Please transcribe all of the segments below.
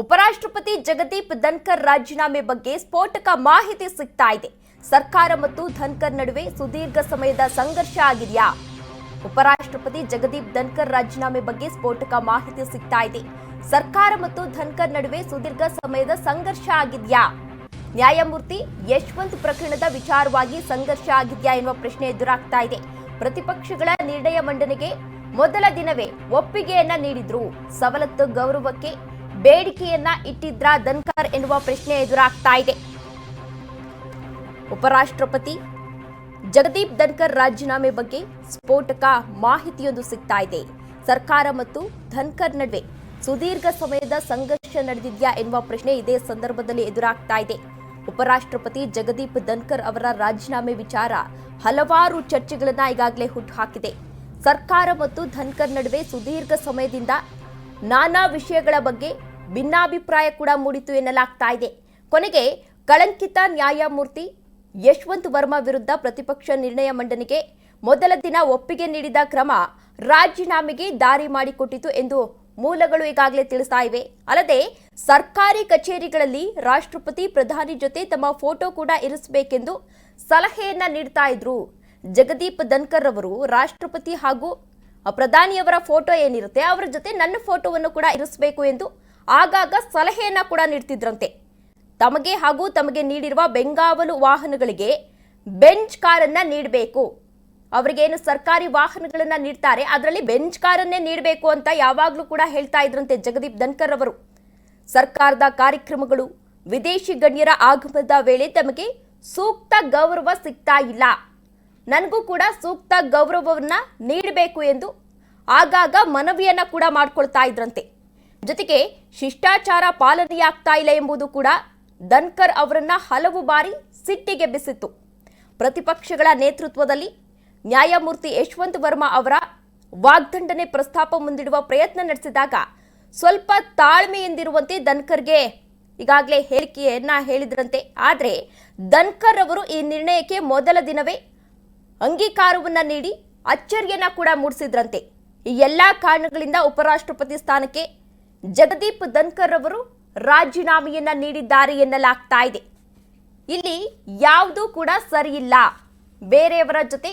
ಉಪರಾಷ್ಟ್ರಪತಿ ಜಗದೀಪ್ ಧನ್ಕರ್ ರಾಜೀನಾಮೆ ಬಗ್ಗೆ ಸ್ಫೋಟಕ ಮಾಹಿತಿ ಸಿಗ್ತಾ ಇದೆ. ಸರ್ಕಾರ ಮತ್ತು ಧನ್ಕರ್ ನಡುವೆ ಸುದೀರ್ಘ ಸಮಯದ ಸಂಘರ್ಷ ಆಗಿದೆಯಾ? ಉಪರಾಷ್ಟ್ರಪತಿ ಜಗದೀಪ್ ಧನ್ಕರ್ ರಾಜೀನಾಮೆ ಬಗ್ಗೆ ಸ್ಫೋಟಕ ಮಾಹಿತಿ ಸಿಗ್ತಾ ಇದೆ. ಸರ್ಕಾರ ಮತ್ತು ಧನ್ಕರ್ ನಡುವೆ ಸುದೀರ್ಘ ಸಮಯದ ಸಂಘರ್ಷ ಆಗಿದೆಯಾ? ನ್ಯಾಯಮೂರ್ತಿ ಯಶವಂತ್ ಪ್ರಕರಣದ ವಿಚಾರವಾಗಿ ಸಂಘರ್ಷ ಆಗಿದೆಯಾ ಎನ್ನುವ ಪ್ರಶ್ನೆ ಎದುರಾಗ್ತಾ ಇದೆ. ಪ್ರತಿಪಕ್ಷಗಳ ನಿರ್ಣಯ ಮಂಡನೆಗೆ ಮೊದಲ ದಿನವೇ ಒಪ್ಪಿಗೆಯನ್ನ ನೀಡಿದ್ರು. ಸವಲತ್ತು ಗೌರವಕ್ಕೆ ಬೇಡಿಕೆಯನ್ನ ಇಟ್ಟಿದ್ರ ಧನ್ಕರ್ ಎನ್ನುವ ಪ್ರಶ್ನೆ ಎದುರಾಗ್ತಾ ಇದೆ. ಉಪರಾಷ್ಟ್ರಪತಿ ಜಗದೀಪ್ ಧನ್ಕರ್ ರಾಜೀನಾಮೆ ಬಗ್ಗೆ ಸ್ಫೋಟಕ ಮಾಹಿತಿಯೊಂದು ಸಿಗ್ತಾ ಇದೆ. ಸರ್ಕಾರ ಮತ್ತು ಧನ್ಕರ್ ನಡುವೆ ಸುದೀರ್ಘ ಸಮಯದ ಸಂಘರ್ಷ ನಡೆದಿದ್ಯಾ ಎನ್ನುವ ಪ್ರಶ್ನೆ ಇದೇ ಸಂದರ್ಭದಲ್ಲಿ ಎದುರಾಗ್ತಾ ಇದೆ. ಉಪರಾಷ್ಟ್ರಪತಿ ಜಗದೀಪ್ ಧನ್ಕರ್ ಅವರ ರಾಜೀನಾಮೆ ವಿಚಾರ ಹಲವಾರು ಚರ್ಚೆಗಳನ್ನ ಈಗಾಗಲೇ ಹುಟ್ಟುಹಾಕಿದೆ. ಸರ್ಕಾರ ಮತ್ತು ಧನ್ಕರ್ ನಡುವೆ ಸುದೀರ್ಘ ಸಮಯದಿಂದ ನಾನಾ ವಿಷಯಗಳ ಬಗ್ಗೆ ಭಿನ್ನಾಭಿಪ್ರಾಯ ಕೂಡ ಮೂಡಿತು ಎನ್ನಲಾಗ್ತಾ ಇದೆ. ಕೊನೆಗೆ ಕಳಂಕಿತ ನ್ಯಾಯಮೂರ್ತಿ ಯಶವಂತ್ ವರ್ಮಾ ವಿರುದ್ಧ ಪ್ರತಿಪಕ್ಷ ನಿರ್ಣಯ ಮಂಡನೆಗೆ ಮೊದಲ ದಿನ ಒಪ್ಪಿಗೆ ನೀಡಿದ ಕ್ರಮ ರಾಜೀನಾಮೆಗೆ ದಾರಿ ಮಾಡಿಕೊಟ್ಟಿತು ಎಂದು ಮೂಲಗಳು ಈಗಾಗಲೇ ತಿಳಿಸ್ತಾ ಇವೆ. ಅಲ್ಲದೆ ಸರ್ಕಾರಿ ಕಚೇರಿಗಳಲ್ಲಿ ರಾಷ್ಟ್ರಪತಿ ಪ್ರಧಾನಿ ಜೊತೆ ತಮ್ಮ ಫೋಟೋ ಕೂಡ ಇರಿಸಬೇಕೆಂದು ಸಲಹೆಯನ್ನ ನೀಡ್ತಾ ಇದ್ರು. ಜಗದೀಪ್ ಧನ್ಕರ್ ಅವರು ರಾಷ್ಟ್ರಪತಿ ಹಾಗೂ ಪ್ರಧಾನಿಯವರ ಫೋಟೋ ಏನಿರುತ್ತೆ, ಅವರ ಜೊತೆ ನನ್ನ ಫೋಟೋವನ್ನು ಕೂಡ ಇರಿಸಬೇಕು ಎಂದು ಆಗಾಗ ಸಲಹೆಯನ್ನ ಕೂಡ ನೀಡ್ತಿದ್ರಂತೆ. ತಮಗೆ ಹಾಗೂ ತಮಗೆ ನೀಡಿರುವ ಬೆಂಗಾವಲು ವಾಹನಗಳಿಗೆ ಬೆಂಚ್ ಕಾರನ್ನ ನೀಡಬೇಕು. ಅವರಿಗೇನು ಸರ್ಕಾರಿ ವಾಹನಗಳನ್ನ ನೀಡ್ತಾರೆ, ಅದರಲ್ಲಿ ಬೆಂಚ್ ಕಾರನ್ನೇ ನೀಡಬೇಕು ಅಂತ ಯಾವಾಗಲೂ ಕೂಡ ಹೇಳ್ತಾ ಇದ್ರಂತೆ ಜಗದೀಪ್ ಧನ್ಕರ್ ಅವರು. ಸರ್ಕಾರದ ಕಾರ್ಯಕ್ರಮಗಳು, ವಿದೇಶಿ ಗಣ್ಯರ ಆಗಮನದ ವೇಳೆ ತಮಗೆ ಸೂಕ್ತ ಗೌರವ ಸಿಗ್ತಾ ಇಲ್ಲ. ನನಗೂ ಕೂಡ ಸೂಕ್ತ ಗೌರವವನ್ನ ನೀಡಬೇಕು ಎಂದು ಆಗಾಗ ಮನವಿಯನ್ನ ಕೂಡ ಮಾಡ್ಕೊಳ್ತಾ ಇದ್ರಂತೆ. ಜೊತೆಗೆ ಶಿಷ್ಟಾಚಾರ ಪಾಲನೆಯಾಗ್ತಾ ಇಲ್ಲ ಎಂಬುದು ಕೂಡ ಧನ್ಕರ್ ಅವರನ್ನ ಹಲವು ಬಾರಿ ಸಿಟ್ಟಿಗೆ ಬಿಸಿತ್ತು. ಪ್ರತಿಪಕ್ಷಗಳ ನೇತೃತ್ವದಲ್ಲಿ ನ್ಯಾಯಮೂರ್ತಿ ಯಶವಂತ್ ವರ್ಮಾ ಅವರ ವಾಗ್ದಂಡನೆ ಪ್ರಸ್ತಾಪ ಮುಂದಿಡುವ ಪ್ರಯತ್ನ ನಡೆಸಿದಾಗ ಸ್ವಲ್ಪ ತಾಳ್ಮೆಯಿಂದಿರುವಂತೆ ಧನ್ಕರ್ಗೆ ಈಗಾಗಲೇ ಹೇಳಿಕೆಯನ್ನ ಹೇಳಿದ್ರಂತೆ. ಆದರೆ ಧನ್ಕರ್ ಅವರು ಈ ನಿರ್ಣಯಕ್ಕೆ ಮೊದಲ ದಿನವೇ ಅಂಗೀಕಾರವನ್ನ ನೀಡಿ ಅಚ್ಚರಿಯನ್ನ ಕೂಡ ಮೂಡಿಸಿದ್ರಂತೆ. ಈ ಎಲ್ಲ ಕಾರಣಗಳಿಂದ ಉಪರಾಷ್ಟ್ರಪತಿ ಸ್ಥಾನಕ್ಕೆ ಜಗದೀಪ್ ಧನ್ಕರ್ ಅವರು ರಾಜೀನಾಮೆಯನ್ನ ನೀಡಿದ್ದಾರೆ ಎನ್ನಲಾಗ್ತಾ ಇದೆ. ಇಲ್ಲಿ ಯಾವುದೂ ಕೂಡ ಸರಿಯಿಲ್ಲ. ಬೇರೆಯವರ ಜೊತೆ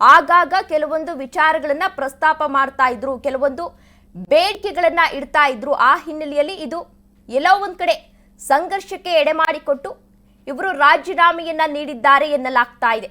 ಆಗಾಗ ಕೆಲವೊಂದು ವಿಚಾರಗಳನ್ನ ಪ್ರಸ್ತಾಪ ಮಾಡ್ತಾ ಇದ್ರು, ಕೆಲವೊಂದು ಬೇಡಿಕೆಗಳನ್ನ ಇಡ್ತಾ ಇದ್ರು. ಆ ಹಿನ್ನೆಲೆಯಲ್ಲಿ ಇದು ಎಲ್ಲೋ ಒಂದ್ ಕಡೆ ಸಂಘರ್ಷಕ್ಕೆ ಎಡೆ ಮಾಡಿಕೊಟ್ಟು ಇವರು ರಾಜೀನಾಮೆಯನ್ನ ನೀಡಿದ್ದಾರೆ ಎನ್ನಲಾಗ್ತಾ ಇದೆ.